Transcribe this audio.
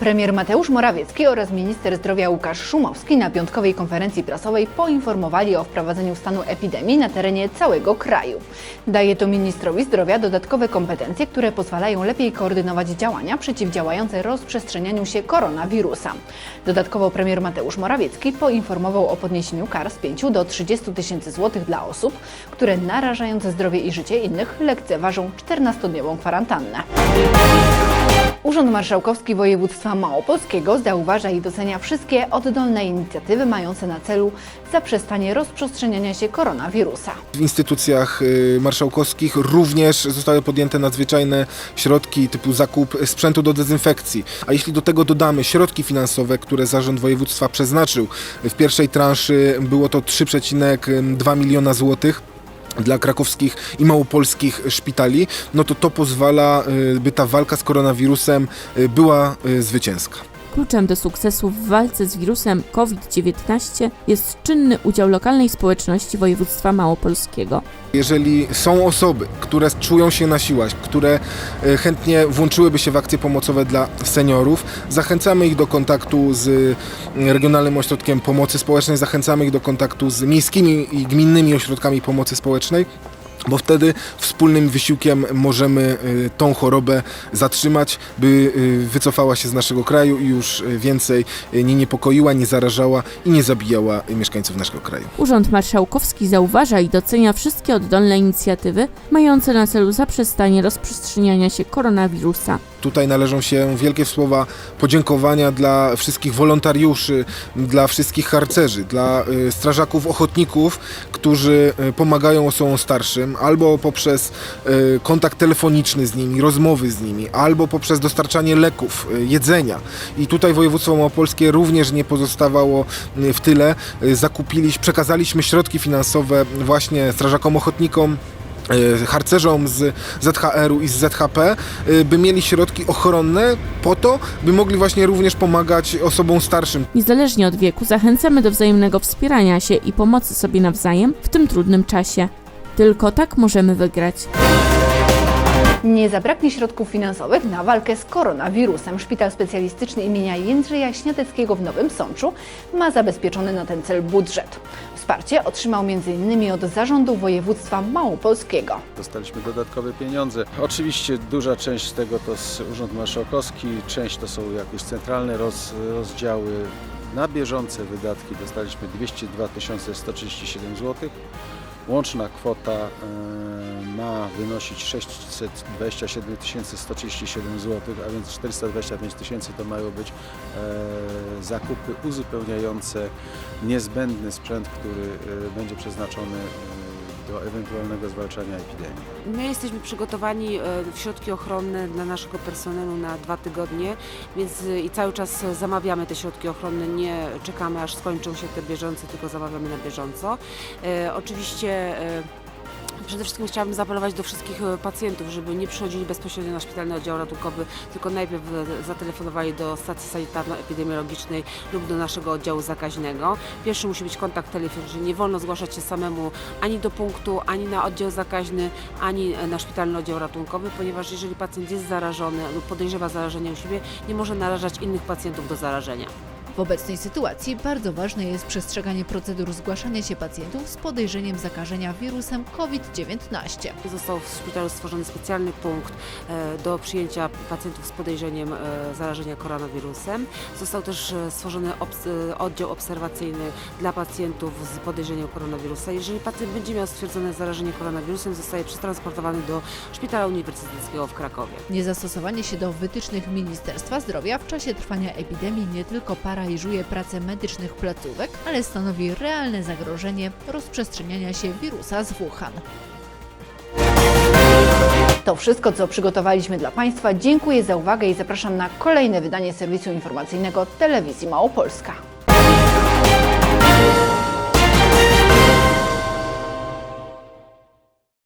Premier Mateusz Morawiecki oraz minister zdrowia Łukasz Szumowski na piątkowej konferencji prasowej poinformowali o wprowadzeniu stanu epidemii na terenie całego kraju. Daje to ministrowi zdrowia dodatkowe kompetencje, które pozwalają lepiej koordynować działania przeciwdziałające rozprzestrzenianiu się koronawirusa. Dodatkowo premier Mateusz Morawiecki poinformował o podniesieniu kar z 5 do 30 tysięcy złotych dla osób, które narażając zdrowie i życie innych lekceważą 14-dniową kwarantannę. Urząd Marszałkowski Województwa Małopolskiego zauważa i docenia wszystkie oddolne inicjatywy mające na celu zaprzestanie rozprzestrzeniania się koronawirusa. W instytucjach y, marszałkowskich również zostały podjęte nadzwyczajne środki typu zakup sprzętu do dezynfekcji. A jeśli do tego dodamy środki finansowe, które Zarząd Województwa przeznaczył w pierwszej transzy, było to 3,2 miliona złotych dla krakowskich i małopolskich szpitali, no to to pozwala, y, by ta walka z koronawirusem y, była y, zwycięska. Kluczem do sukcesu w walce z wirusem COVID-19 jest czynny udział lokalnej społeczności województwa małopolskiego. Jeżeli są osoby, które czują się na siłach, które e, chętnie włączyłyby się w akcje pomocowe dla seniorów, zachęcamy ich do kontaktu z Regionalnym Ośrodkiem Pomocy Społecznej, zachęcamy ich do kontaktu z miejskimi i gminnymi ośrodkami pomocy społecznej. Bo wtedy wspólnym wysiłkiem możemy y, tą chorobę zatrzymać, by y, wycofała się z naszego kraju i już y, więcej nie niepokoiła, nie zarażała i nie zabijała mieszkańców naszego kraju. Urząd Marszałkowski zauważa i docenia wszystkie oddolne inicjatywy mające na celu zaprzestanie rozprzestrzeniania się koronawirusa. Tutaj należą się wielkie słowa podziękowania dla wszystkich wolontariuszy, dla wszystkich harcerzy, dla y, strażaków ochotników, którzy y, pomagają osobom starszym albo poprzez y, kontakt telefoniczny z nimi, rozmowy z nimi, albo poprzez dostarczanie leków, jedzenia. I tutaj województwo małopolskie również nie pozostawało w tyle. Zakupiliśmy, przekazaliśmy środki finansowe właśnie strażakom ochotnikom, harcerzom z ZHR-u i z ZHP, e, by mieli środki ochronne po to, by mogli właśnie również pomagać osobom starszym. Niezależnie od wieku zachęcamy do wzajemnego wspierania się i pomocy sobie nawzajem w tym trudnym czasie. Tylko tak możemy wygrać. Nie zabraknie środków finansowych na walkę z koronawirusem. Szpital Specjalistyczny imienia Jędrzeja Śniadeckiego w Nowym Sączu ma zabezpieczony na ten cel budżet. Wsparcie otrzymał m.in. od Zarządu Województwa Małopolskiego. Dostaliśmy dodatkowe pieniądze. Oczywiście duża część tego to jest Urząd Marszałkowski, część to są jakieś centralne roz, rozdziały. Na bieżące wydatki dostaliśmy 202 137 zł. Łączna kwota e, ma wynosić 627 137 zł, a więc 425 tysięcy to mają być e, zakupy uzupełniające niezbędny sprzęt, który e, będzie przeznaczony do ewentualnego zwalczania epidemii. My jesteśmy przygotowani e, w środki ochronne dla naszego personelu na dwa tygodnie, więc e, i cały czas zamawiamy te środki ochronne, nie czekamy aż skończą się te bieżące, tylko zamawiamy na bieżąco. E, Oczywiście Przede wszystkim chciałabym zaapelować do wszystkich e, pacjentów, żeby nie przychodzili bezpośrednio na szpitalny oddział ratunkowy, tylko najpierw e, zatelefonowali do stacji sanitarno-epidemiologicznej lub do naszego oddziału zakaźnego. Pierwszy musi być kontakt telefoniczny. Nie wolno zgłaszać się samemu ani do punktu, ani na oddział zakaźny, ani e, na szpitalny oddział ratunkowy, ponieważ jeżeli pacjent jest zarażony lub podejrzewa zarażenie u siebie, nie może narażać innych pacjentów do zarażenia. W obecnej sytuacji bardzo ważne jest przestrzeganie procedur zgłaszania się pacjentów z podejrzeniem zakażenia wirusem COVID-19. Został w szpitalu stworzony specjalny punkt e, do przyjęcia pacjentów z podejrzeniem e, zarażenia koronawirusem. Został też e, stworzony oddział obserwacyjny dla pacjentów z podejrzeniem koronawirusa. Jeżeli pacjent będzie miał stwierdzone zarażenie koronawirusem, zostaje przetransportowany do Szpitala Uniwersyteckiego w Krakowie. Niezastosowanie się do wytycznych Ministerstwa Zdrowia w czasie trwania epidemii nie tylko paraliżuje pracę medycznych placówek, ale stanowi realne zagrożenie rozprzestrzeniania się wirusa z Wuhan. To wszystko, co przygotowaliśmy dla Państwa. Dziękuję za uwagę i zapraszam na kolejne wydanie serwisu informacyjnego Telewizji Małopolska.